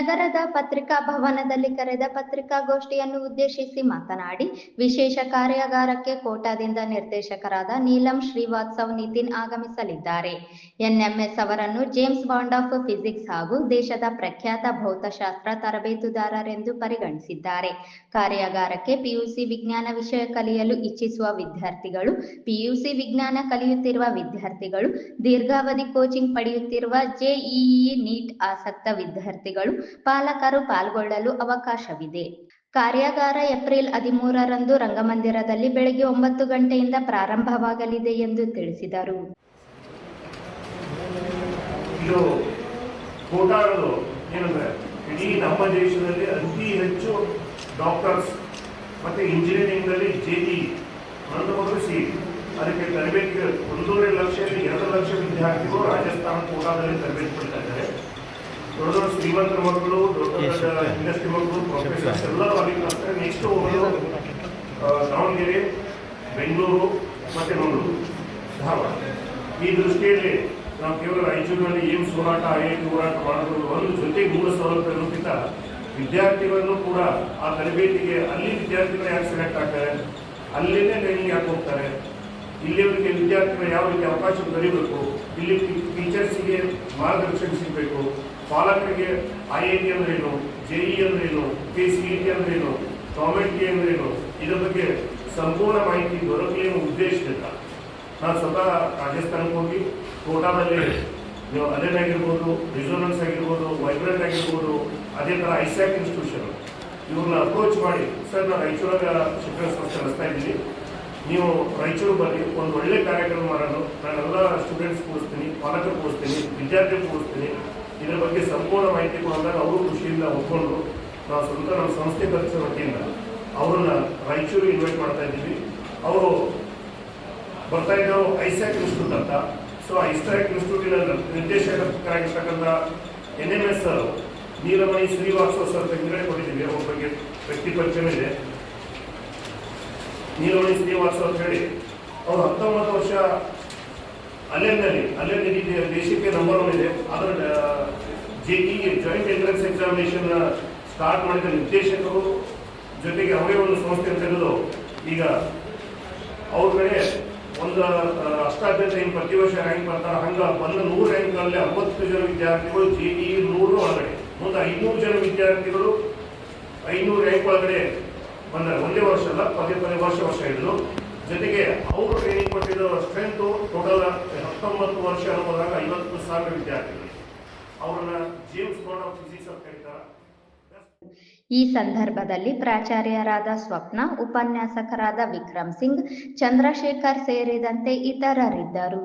ನಗರದ ಪತ್ರಿಕಾ ಭವನದಲ್ಲಿ ಕರೆದ ಪತ್ರಿಕಾಗೋಷ್ಠಿಯನ್ನು ಉದ್ದೇಶಿಸಿ ಮಾತನಾಡಿ, ವಿಶೇಷ ಕಾರ್ಯಾಗಾರಕ್ಕೆ ಕೋಟಾದಿಂದ ನಿರ್ದೇಶಕರಾದ ನೀಲಂ ಶ್ರೀವಾತ್ಸವ್ ನಿತಿನ್ ಆಗಮಿಸಲಿದ್ದಾರೆ. ಎನ್ಎಂಎಸ್ ಅವರನ್ನು ಜೇಮ್ಸ್ ಬಾಂಡ್ ಆಫ್ ಫಿಸಿಕ್ಸ್ ಹಾಗೂ ದೇಶದ ಪ್ರಖ್ಯಾತ ಭೌತಶಾಸ್ತ್ರ ತರಬೇತುದಾರರೆಂದು ಪರಿಗಣಿಸಿದ್ದಾರೆ. ಕಾರ್ಯಾಗಾರಕ್ಕೆ ಪಿಯುಸಿ ವಿಜ್ಞಾನ ವಿಷಯ ಕಲಿಯಲು ಇಚ್ಛಿಸುವ ವಿದ್ಯಾರ್ಥಿಗಳು, ಪಿಯುಸಿ ವಿಜ್ಞಾನ ಕಲಿಯುತ್ತಿರುವ ವಿದ್ಯಾರ್ಥಿಗಳು, ದೀರ್ಘಾವಧಿ ಕೋಚಿಂಗ್ ಪಡೆಯುತ್ತಿರುವ ಜೆಇಇ ನೀಟ್ ಆಸಕ್ತ ವಿದ್ಯಾರ್ಥಿಗಳು ಪಾಲಕರು ಪಾಲ್ಗೊಳ್ಳಲು ಅವಕಾಶವಿದೆ. ಕಾರ್ಯಾಗಾರ ಏಪ್ರಿಲ್ ಹದಿಮೂರರಂದು ರಂಗಮಂದಿರದಲ್ಲಿ ಬೆಳಗ್ಗೆ ಒಂಬತ್ತು ಗಂಟೆಯಿಂದ ಪ್ರಾರಂಭವಾಗಲಿದೆ ಎಂದು ತಿಳಿಸಿದರು. ಇಡೀ ನಮ್ಮ ದೇಶದಲ್ಲಿ ಅತಿ ಹೆಚ್ಚು ಡಾಕ್ಟರ್ಸ್ ಮತ್ತೆ ಇಂಜಿನಿಯರಿಂಗ್ನಲ್ಲಿ ಜೆಇ ಒಂದು ಮೊದಲು ಸಿ, ಅದಕ್ಕೆ ತರಬೇತಿ, ಒಂದೂವರೆ ಲಕ್ಷ, ಎರಡು ಲಕ್ಷ ವಿದ್ಯಾರ್ಥಿಗಳು ರಾಜಸ್ಥಾನ ಕೋಟಾದಲ್ಲಿ ತರಬೇತಿ ಪಡ್ತಾ ಇದ್ದಾರೆ ದೊಡ್ಡ ದೊಡ್ಡ ಶ್ರೀಮಂತರ ಮಕ್ಕಳು ದೊಡ್ಡ ದೊಡ್ಡ ಇಂಡಸ್ಟ್ರಿ ಮಕ್ಕಳು ಪ್ರೊಫೆಸರ್ಸ್ ಎಲ್ಲರೂ ಅಲ್ಲಿ ಕಲಿತಾರೆ ನೆಕ್ಸ್ಟ್ ಹೋಗೋದು ದಾವಣಗೆರೆ ಬೆಂಗಳೂರು ಮತ್ತು ಮಂಗಳೂರು. ಧಾರವಾಡ. ಈ ದೃಷ್ಟಿಯಲ್ಲಿ ನಾವು ಕೇವಲ ರಾಯಚೂರಿನಲ್ಲಿ ಏಮ್ಸ್ ಹೋರಾಟ ಐ ಐ ಟಿ ಹೋರಾಟ ಮಾಡೋದು ಒಂದು ಜೊತೆಗೆ ಮೂಲ ಸೌಲಭ್ಯ ಇರೋಕ್ಕಿಂತ ವಿದ್ಯಾರ್ಥಿಗಳನ್ನು ಕೂಡ ಆ ತರಬೇತಿಗೆ ಅಲ್ಲಿ ವಿದ್ಯಾರ್ಥಿಗಳು ಯಾಕೆ ಸೆಲೆಕ್ಟ್ ಆಗ್ತಾರೆ? ಅಲ್ಲಿನೇ ಟ್ರೈನಿಂಗ್ ಯಾಕೆ ಹೋಗ್ತಾರೆ? ಇಲ್ಲಿಯವರಿಗೆ ವಿದ್ಯಾರ್ಥಿಗಳು ಯಾವ ರೀತಿ ಅವಕಾಶ ದೊರೀಬೇಕು ಇಲ್ಲಿ ಟೀಚರ್ಸಿಗೆ ಮಾರ್ಗದರ್ಶನ ಸಿಗಬೇಕು, ಪಾಲಕರಿಗೆ ಐ ಐ ಟಿ ಅಂದ್ರೇನು ಜೆಇ ಅಂದ್ರೇನು ಪಿ ಸಿ ಇ ಟಿ ಅಂದ್ರೇನು ಗೌರ್ಮೆಂಟ್ ಟಿ ಅಂದ್ರೇನು ಇದರ ಬಗ್ಗೆ ಸಂಪೂರ್ಣ ಮಾಹಿತಿ ದೊರಕಲಿ ಉದ್ದೇಶದಿಂದ ನಾನು ಸ್ವತಃ ರಾಜಸ್ಥಾನಕ್ಕೆ ಹೋಗಿ ಕೋಟಾದಲ್ಲಿ ನೀವು ಅಲೆನ್ ಆಗಿರ್ಬೋದು, ರಿಸೋನೆನ್ಸ್ ಆಗಿರ್ಬೋದು ವೈಬ್ರೆಂಟ್ ಆಗಿರ್ಬೋದು, ಅದೇ ಥರ ಐಸ್ಯಾಕ್ ಇನ್ಸ್ಟಿಟ್ಯೂಷನ್. ಇವ್ರನ್ನ ಅಪ್ರೋಚ್ ಮಾಡಿ. ಸರ್, ನಾನು ರಾಯಚೂರಾಗ ಶಿಕ್ಷಣ ಸಂಸ್ಥೆ ನಡೆಸ್ತಾ ಇದ್ದೀನಿ. ನೀವು ರಾಯಚೂರು ಬನ್ನಿ, ಒಂದು ಒಳ್ಳೆ ಕಾರ್ಯಕ್ರಮ ಮಾಡೋಣ ನಾನೆಲ್ಲ ಸ್ಟೂಡೆಂಟ್ಸ್ ಕೂಡಿಸ್ತೀನಿ ಪಾಲಕರು ಕೂಡಿಸ್ತೀನಿ ವಿದ್ಯಾರ್ಥಿ ಕೂಡಿಸ್ತೀನಿ ಇದ್ರ ಬಗ್ಗೆ ಸಂಪೂರ್ಣ ಮಾಹಿತಿ ಕೊಡೋದಾಗ ಅವರು ಖುಷಿಯಿಂದ ಒಪ್ಕೊಂಡು ನಾವು ಸ್ವಂತ ನಮ್ಮ ಸಂಸ್ಥೆ ಖರ್ಚು ವತಿಯಿಂದ ಅವ್ರನ್ನ ರಾಯಚೂರು ಇನ್ವೈಟ್ ಮಾಡ್ತಾ ಇದ್ದೀವಿ. ಅವರು ಬರ್ತಾ ಇದ್ದವರು ಐಸ್ಯಾಕ್ ಇನ್ಸ್ಟಿಟ್ಯೂಟ್ ಅಂತ. ಸೊ ಐಸ್ಯಾಕ್ ಇನ್ಸ್ಟಿಟ್ಯೂಟಿನ ನಿರ್ದೇಶಕರಾಗಿರ್ತಕ್ಕಂಥ N M S sir, Neelamani Srivastava sir ತೆಗೆದುಗಡೆ ಕೊಟ್ಟಿದ್ದೀವಿ. ಅವ್ರ ಬಗ್ಗೆ ವ್ಯಕ್ತಿ ಪರಿಚಯ ಇದೆ. ನೀಲಮಣಿ ಶ್ರೀನಿವಾಸ ಅಂತ ಹೇಳಿ. ಅವರು ಹತ್ತೊಂಬತ್ತು ವರ್ಷ ಅಲ್ಲೆಂದಲ್ಲಿ ಅಲ್ಲೆನ್ ದೇಶಕ್ಕೆ ನಂಬರ್ ಒನ್ ಇದೆ. ಅದರ JEE joint entrance examination start ಮಾಡಿದ ನಿರ್ದೇಶಕರು ಜೊತೆಗೆ ಅವರೇ ಒಂದು ಸಂಸ್ಥೆ ತೆಗೆದು ಈಗ ಅವ್ರ ಕಡೆ ಒಂದು ಅಷ್ಟಾದ್ಯಂತ ಏನು ಪ್ರತಿ ವರ್ಷ ರ್ಯಾಂಕ್ ಬರ್ತಾರೆ ಹಂಗೆ ಬಂದ ನೂರು ರ್ಯಾಂಕ್ನಲ್ಲಿ ಅರವತ್ತು ಜನ ವಿದ್ಯಾರ್ಥಿಗಳು ಜೆ ಇ ನೂರು ಒಳಗಡೆ. ಮುಂದೆ ಐನೂರು ಜನ ವಿದ್ಯಾರ್ಥಿಗಳು ಐನೂರು ರ್ಯಾಂಕ್ ಒಳಗಡೆ ಬಂದ ಒಂದೇ ವರ್ಷ ಅಲ್ಲ, ಪದೇ ಪದೇ ವರ್ಷ ವರ್ಷ ಇದ್ರು ಜೊತೆಗೆ ಅವರು ಟ್ರೈನಿಂಗ್ ಕೊಟ್ಟಿರೋ ಸ್ಟ್ರೆಂತು ಟೋಟಲ್ ಹತ್ತೊಂಬತ್ತು ವರ್ಷ ಹೋದಾಗ ಐವತ್ತು ಸಾವಿರ ವಿದ್ಯಾರ್ಥಿಗಳು. ಅವರನ್ನ ಜೇಮ್ಸ್ ಬೋರ್ಡ್ ಆಫ್ ಫಿಸಿಕ್ಸ್ ಅಂತ ಹೇಳ್ತಾರೆ. ಈ ಸಂದರ್ಭದಲ್ಲಿ ಪ್ರಾಚಾರ್ಯರಾದ ಸ್ವಪ್ನ, ಉಪನ್ಯಾಸಕರಾದ ವಿಕ್ರಮ್ ಸಿಂಗ್, ಚಂದ್ರಶೇಖರ್ ಸೇರಿದಂತೆ ಇತರರಿದ್ದರು.